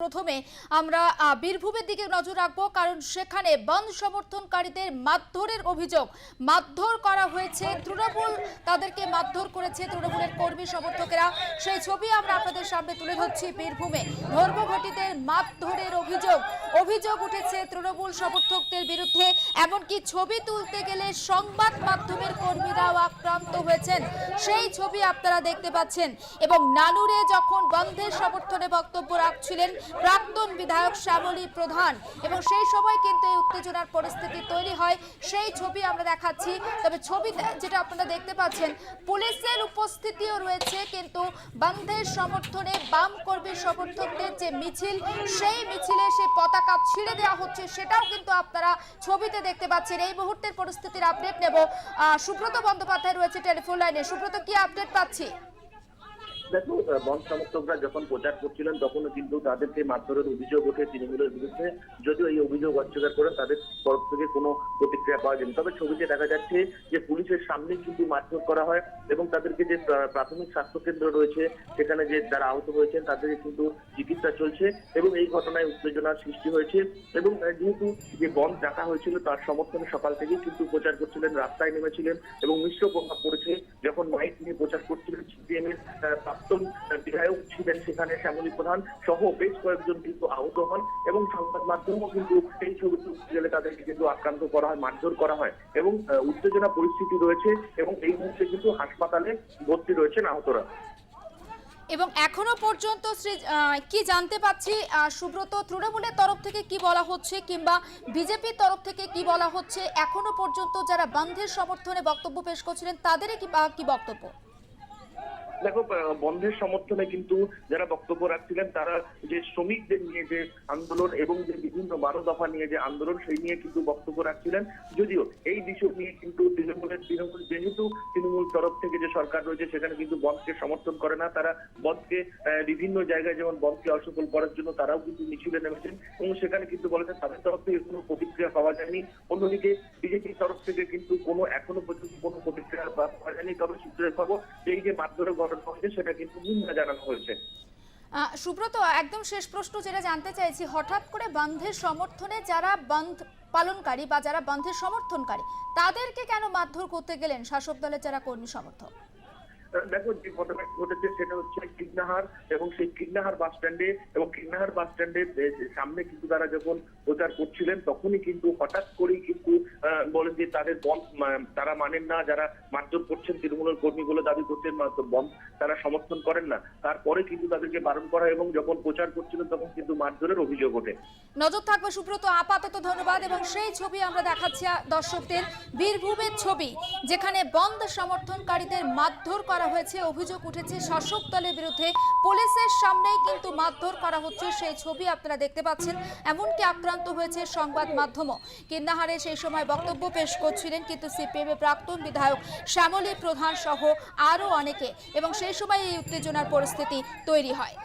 প্রথমে আমরা বীরভূমের দিকে নজর রাখব, কারণ সেখানে বন্ধ সমর্থনকারীদের মারধরের অভিযোগ। মারধর করা হয়েছে তৃণমূল, তাদেরকে মারধর করেছে তৃণমূলের কর্মী সমর্থকেরা। সেই ছবি আমরা আপনাদের সামনে তুলে ধরছি বীরভূমে। ধর্মঘটিদের মারধরের অভিযোগ। অভিযোগ উঠেছে তৃণমূল সমর্থকদের বিরুদ্ধে, এমনকি ছবি তুলতে গেলে সংবাদ মাধ্যমের কর্মীরাও আক্রান্ত হয়েছেন। সেই ছবি আপনারা দেখতে পাচ্ছেন। এবং নানুরে যখন বন্ধের সমর্থনে বক্তব্য রাখছিলেন প্রাক্তন বিধায়ক শ্যামলী প্রধান। এবং সেই সময় কিন্তু এই উত্তেজনার পরিস্থিতি তৈরি হয়। সেই ছবি আমরা দেখাচ্ছি। তবে ছবি যেটা আপনারা দেখতে পাচ্ছেন, পুলিশের উপস্থিতিও রয়েছে কিন্তু বন্ধের সমর্থনে বাম কর্মী সমর্থকদের যে মিছিল, সেই মিছিলে সেই পতাকা ছিঁড়ে দেওয়া হচ্ছে সেটাও কিন্তু আপনারা ছবিতে দেখতে পাচ্ছেন। এই মুহূর্তের পরিস্থিতির আপডেট নেব। সুব্রত বন্দ্যোপাধ্যায় রয়েছে টেলিফোন লাইনে। সুব্রত, কি আপডেট পাচ্ছি? দেখো বন সমর্থকরা যখন প্রচার করছিলেন, তখনও কিন্তু তাদেরকে মারধরের অভিযোগ ওঠে তৃণমূলের বিরুদ্ধে। যদিও এই অভিযোগ অস্বীকার করে তাদের তরফ থেকে কোনো প্রতিক্রিয়া পাওয়া যায়নি। তবে ছবিতে দেখা যাচ্ছে যে পুলিশের সামনে কিন্তু মারধর করা হয় এবং তাদেরকে যে প্রাথমিক স্বাস্থ্য কেন্দ্র রয়েছে, সেখানে যে যারা আহত হয়েছেন তাদেরকে কিন্তু চিকিৎসা চলছে এবং এই ঘটনায় উত্তেজনার সৃষ্টি হয়েছে এবং যেহেতু যে বন্ধ ডাকা হয়েছিল, তার সমর্থনে সকাল থেকেই কিন্তু প্রচার করছিলেন, রাস্তায় নেমেছিলেন এবং মিশ্র প্রভাব পড়েছে। যখন মাইক নিয়ে প্রচার করছিলেন সিপিএম এর প্রাক্তন বিধায়ক ছিলেন সেখানে শ্যামলী প্রধান সহ বেশ কয়েকজন কিন্তু আহত হন এবং সংবাদ মাধ্যমও কিন্তু এই ছবি তুলতে গেলে তাদেরকে কিন্তু আক্রান্ত করা হয়, মারধর করা হয় এবং উত্তেজনা পরিস্থিতি রয়েছে এবং এই মুহূর্তে কিন্তু হাসপাতালে ভর্তি রয়েছেন আহতরা। এবং এখনও পর্যন্ত শ্রী কি জানতে পাচ্ছি সুব্রত তৃণমূলের তরফ থেকে কি বলা হচ্ছে কিংবা বিজেপির তরফ থেকে কি বলা হচ্ছে, এখনও পর্যন্ত যারা বন্ধের সমর্থনে বক্তব্য পেশ করছিলেন তাদের কি বক্তব্য? দেখো বন্ধের সমর্থনে কিন্তু যারা বক্তব্য রাখছিলেন, তারা যে শ্রমিকদের নিয়ে যে আন্দোলন এবং যে বিভিন্ন বারো দফা নিয়ে যে আন্দোলন, সেই নিয়ে কিন্তু বক্তব্য রাখছিলেন। যদিও এই বিষয় নিয়ে কিন্তু তৃণমূলের, তৃণমূল যেহেতু তৃণমূল তরফ থেকে যে সরকার রয়েছে, সেখানে কিন্তু বন্ধকে সমর্থন করে না। তারা বন্ধকে বিভিন্ন জায়গায় যেমন বন্ধকে অসফল করার জন্য তারাও কিন্তু মিছিলে নেমেছেন এবং সেখানে কিন্তু বলেছেন, তাদের তরফ থেকে কোনো প্রতিক্রিয়া পাওয়া যায়নি। অন্যদিকে বিজেপির তরফ থেকে কিন্তু কোনো, এখনও পর্যন্ত কোনো প্রতিক্রিয়া পাওয়া যায়নি। তবে সূত্রের খবর, এই যে মারধরের ঘটনা হয়েছে সেটা কিন্তু নিন্দা জানানো হয়েছে। সুব্রত, একদম শেষ প্রশ্ন যেটা জানতে চাইছি, হঠাৎ করে বন্ধের সমর্থনে যারা বন্ধ পালনকারী বা যারা বন্ধের সমর্থনকারী, তাদেরকে কেন মারধর করতে গেলেন শাসক দলের যারা কর্মী সমর্থক? দেখো যে ঘটনা ঘটেছে সেটা হচ্ছে কিডনাহার এবং সেই কিডনাহার বাস স্ট্যান্ডে এবং কিডনাহার বাস স্ট্যান্ডের সামনে কিন্তু তারা যখন প্রচার করছিলেন, তখনই কিন্তু হঠাৎ করেই কিন্তু বলেন যে তাদের বন্ধ তারা মানেন না, যারা মারধর করছেন তৃণমূলের কর্মীগুলো দাবি করছেন বন্ধ, তারা সমর্থন করেন না। তারপরে কিন্তু তাদেরকে বারণ করা এবং যখন প্রচার করছিলেন, তখন কিন্তু মারধরের অভিযোগ ওঠে। নজর থাকবে সুব্রত, আপাতত ধন্যবাদ এবং সেই ছবি আমরা দেখাচ্ছি দর্শকদের বীরভূমের ছবি, যেখানে বন্ধ সমর্থনকারীদের মারধর করা হয়েছে, অভিযোগ উঠেছে শাসক দলের বিরুদ্ধে। পুলিশের সামনেই কিন্তু মারধর করা হচ্ছে সেই ছবি আপনারা দেখতে পাচ্ছেন। এমনকি আক্রান্ত হয়েছে সংবাদ মাধ্যমও। কিন্নাহারে সেই সময় বক্তব্য পেশ করছিলেন কিন্তু সিপিএম এর প্রাক্তন বিধায়ক শ্যামলী প্রধান সহ আরও অনেকে। এবং সেই সময় এই উত্তেজনার পরিস্থিতি তৈরি হয়।